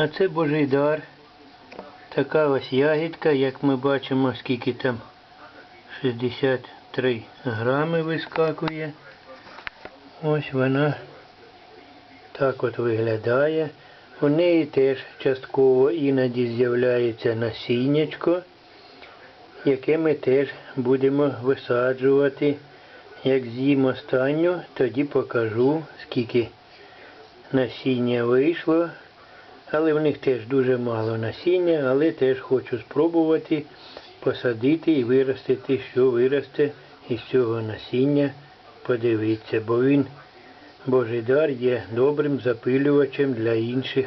А це Божий дар. Така ось ягідка, як ми бачимо, скільки там 63 грами вискакує. Ось вона так от виглядає. У неї теж частково іноді з'являється насіннячко, яке ми теж будемо висаджувати. Як з'їм останню, тоді покажу, скільки насіння вийшло. Але в них теж дуже мало насіння, але теж хочу спробувати посадити і виростити, що виросте із цього насіння. Подивіться, бо він, Божий дар, є добрим запилювачем для інших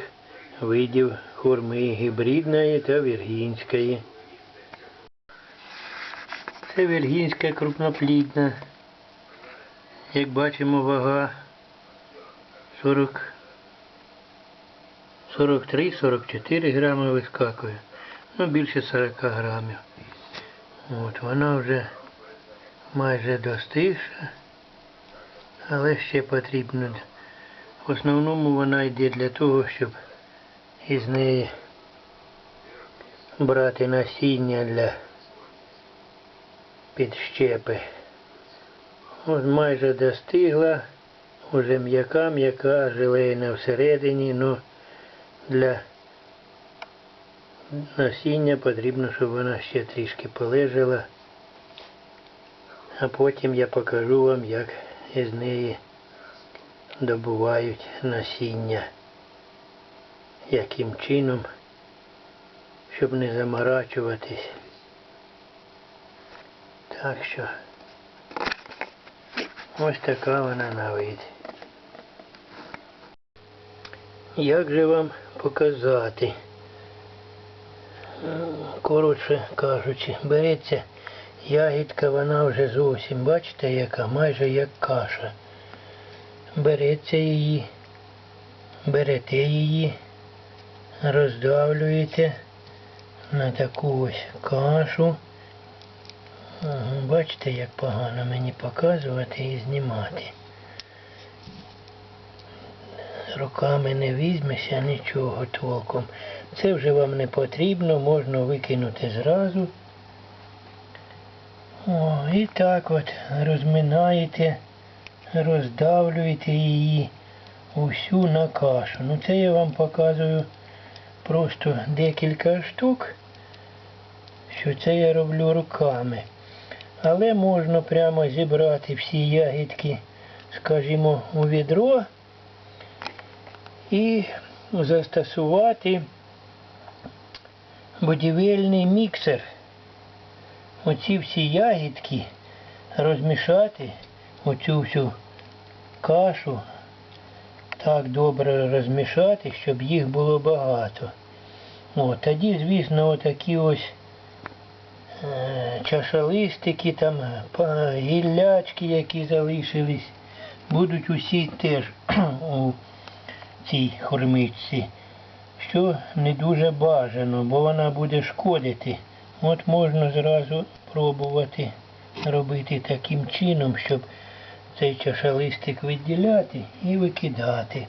видів хурми гібридної та віргінської. Це віргінська крупноплідна. Як бачимо, вага 40 43-44 грами вискакує. Ну, більше 40 грамів. От, вона вже майже достигша, але ще потрібно. В основному вона йде для того, щоб із неї брати насіння для підщепи. От майже достигла, уже м'яка, м'яка, желейна всередині, ну для насіння потрібно, щоб вона ще трішки полежала. А потім я покажу вам, як із неї добувають насіння. Яким чином, щоб не заморачуватись. Так що ось така вона на вид. Як же вам показати? Коротше кажучи, береться ягідка, вона вже зовсім, бачите, яка, майже як каша. Береться її, берете її, роздавлюєте на таку ось кашу. Бачите, як погано мені показувати і знімати. Руками не візьмешся нічого толком. Це вже вам не потрібно, можна викинути зразу. О, і так от розминаєте, роздавлюєте її усю на кашу. Ну це я вам показую просто декілька штук, що це я роблю руками. Але можна прямо зібрати всі ягідки, скажімо, у відро і застосувати будівельний міксер. Оці всі ягідки розмішати, оцю всю кашу так добре розмішати, щоб їх було багато. О, тоді, звісно, отакі ось е, чашалистики, там гіллячки, які залишились, будуть усі теж у цій хормичці, що не дуже бажано, бо вона буде шкодити. От можна зразу пробувати робити таким чином, щоб цей чашалистик виділяти і викидати.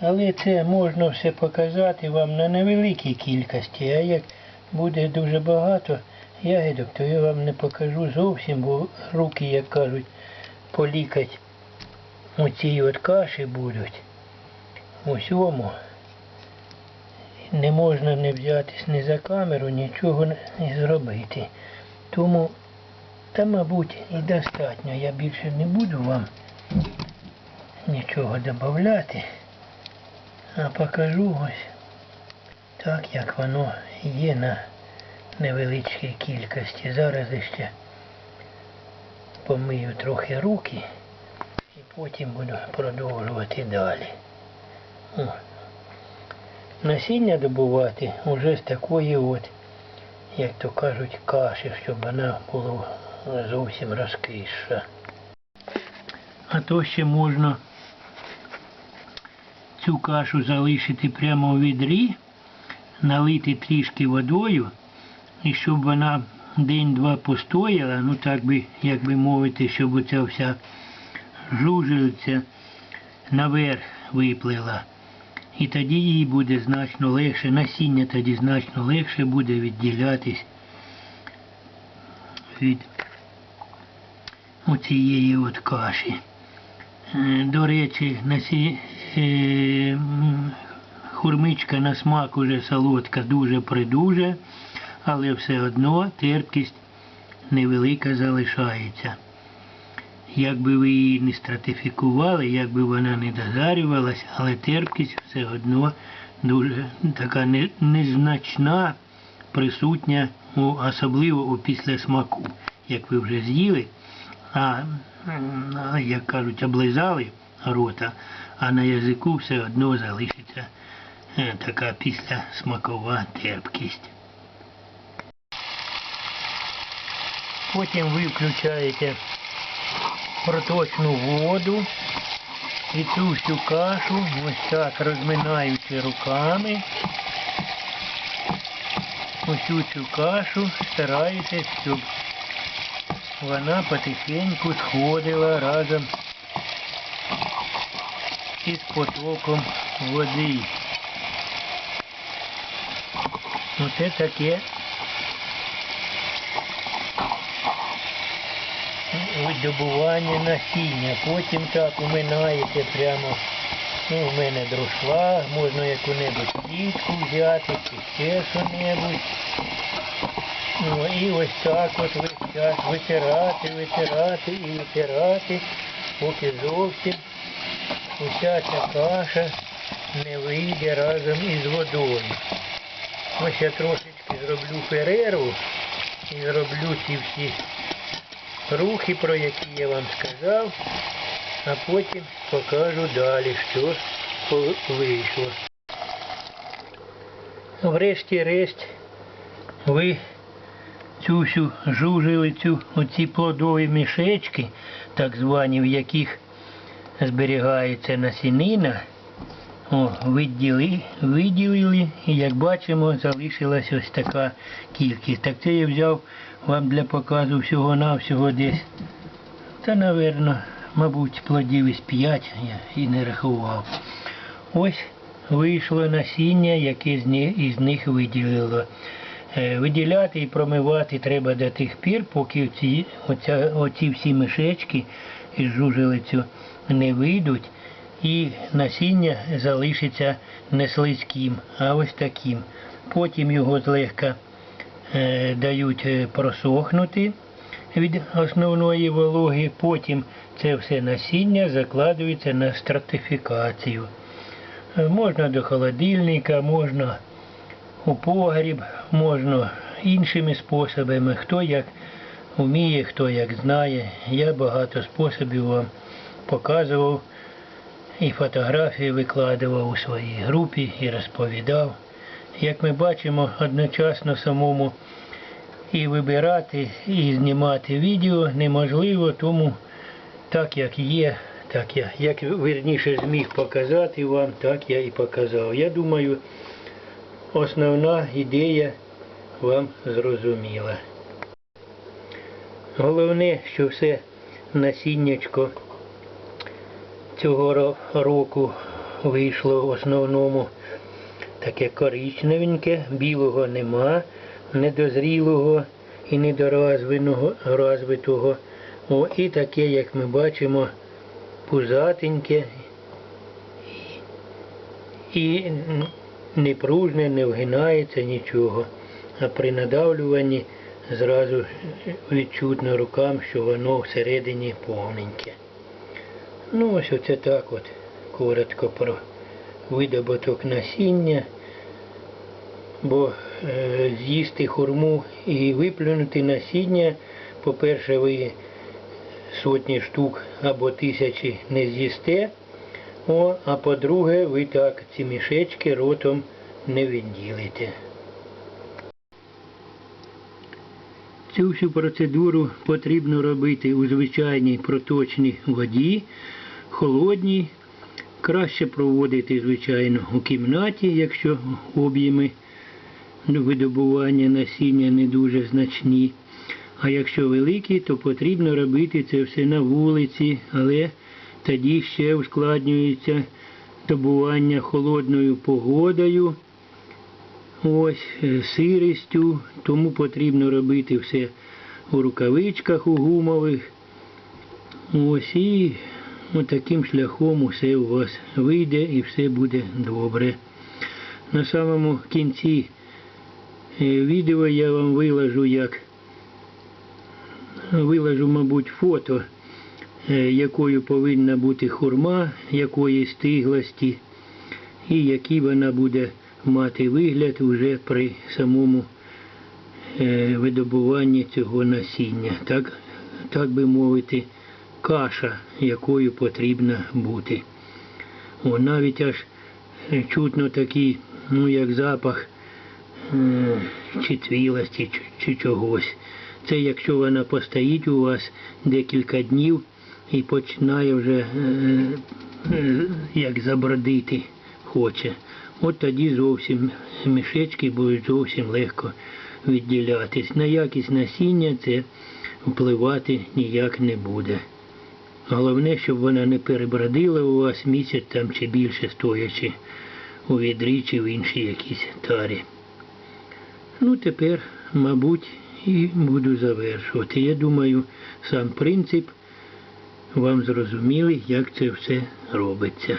Але це можна все показати вам на невеликій кількості, а як буде дуже багато ягідок, то я вам не покажу зовсім, бо руки, як кажуть, полікать у цій от каші будуть. Усьому не можна не взятись ні за камеру, нічого не зробити. Тому, та, мабуть, і достатньо. Я більше не буду вам нічого додати, а покажу ось так, як воно є на невеличкій кількості. Зараз ще помию трохи руки і потім буду продовжувати далі. Насіння добувати уже з такої от, як то кажуть, каші, щоб вона була зовсім розкисша. А то ще можна цю кашу залишити прямо у відрі, налити трішки водою, і щоб вона день-два постояла, ну так би, як би мовити, щоб оця вся жужелиця наверх виплила. І тоді їй буде значно легше, насіння тоді значно легше буде відділятись від оцієї от каші. Е, До речі, насі... е, хурмичка на смак уже солодка дуже придуже, але все одно терпкість невелика залишається. Якби ви її не стратифікували, якби вона не дозарювалась, але терпкість все одно дуже така незначна, присутня, особливо у післясмаку. Як ви вже з'їли, а, як кажуть, облизали рота, а на язику все одно залишиться е, така післясмакова терпкість. Потім ви включаєте проточну воду і цю всю кашу ось так розминаючи руками. Усю цю кашу стараєтесь, щоб вона потихеньку сходила разом із потоком води. Оце таке видобування насіння. Потім так уминаєте прямо. Ну, в мене друшла, можна яку-небудь плітку взяти, чи ще що-небудь. Ну, і ось так от весь час витирати, витирати і витирати, поки зовсім уся ця каша не вийде разом із водою. Ось я трошечки зроблю перерву і зроблю ці всі рухи, про які я вам сказав, а потім покажу далі, що вийшло. Врешті-решт ви цю всю жужелицю, оці плодові мішечки, так звані, в яких зберігається насінина, о, виділи, виділили, і як бачимо, залишилась ось така кількість. Так це я взяв вам для показу всього-навсього десь. Та, напевно, мабуть, плодів із п'ять я і не рахував. Ось вийшло насіння, яке з них, виділило. Е, Виділяти і промивати треба до тих пір, поки ці, оця, оці всі мішечки із жужелицю не вийдуть і насіння залишиться не слизьким, а ось таким. Потім його злегка е, дають е, просохнути від основної вологи, потім це все насіння закладується на стратифікацію. Е, Можна до холодильника, можна у погріб, можна іншими способами, хто як вміє, хто як знає. Я багато способів вам показував і фотографії викладував у своїй групі і розповідав. Як ми бачимо, одночасно самому і вибирати, і знімати відео неможливо, тому так як є, так я, як верніше зміг показати вам, так я і показав. Я думаю, основна ідея вам зрозуміла. Головне, що все насіннячко цього року вийшло в основному таке коричневеньке, білого нема, недозрілого і недоразвиного розвитого. О, і таке, як ми бачимо, пузатеньке і не пружне, не вгинається нічого. А при надавлюванні зразу відчутно рукам, що воно всередині повненьке. Ну ось оце так от. Коротко про видобуток насіння, бо е, з'їсти хурму і виплюнути насіння, по-перше, ви сотні штук або тисячі не з'їсте, о, а по-друге, ви так ці мішечки ротом не відділите. Цю всю процедуру потрібно робити у звичайній проточній воді, холодній. Краще проводити, звичайно, у кімнаті, якщо об'єми видобування насіння не дуже значні. А якщо великі, то потрібно робити це все на вулиці, але тоді ще ускладнюється добування холодною погодою, ось е, сирістю, тому потрібно робити все у рукавичках у гумових. Ось і таким шляхом усе у вас вийде і все буде добре. На самому кінці е, відео я вам виложу як виложу, мабуть, фото, е, якою повинна бути хурма, якої стиглості, і який вона буде мати вигляд уже при самому е, видобуванні цього насіння. Так, так би мовити, каша, якою потрібна бути. О, навіть аж е, чутно такий, ну як запах чи цвілості, чи, чи чогось. Це якщо вона постоїть у вас декілька днів і починає вже е, е, як забродити хоче. От тоді зовсім мішечки будуть зовсім легко відділятись. На якість насіння це впливати ніяк не буде. Головне, щоб вона не перебродила у вас місяць там чи більше стоячи у відрі чи в іншій якійсь тарі. Ну, тепер, мабуть, і буду завершувати. Я думаю, сам принцип вам зрозумілий, як це все робиться.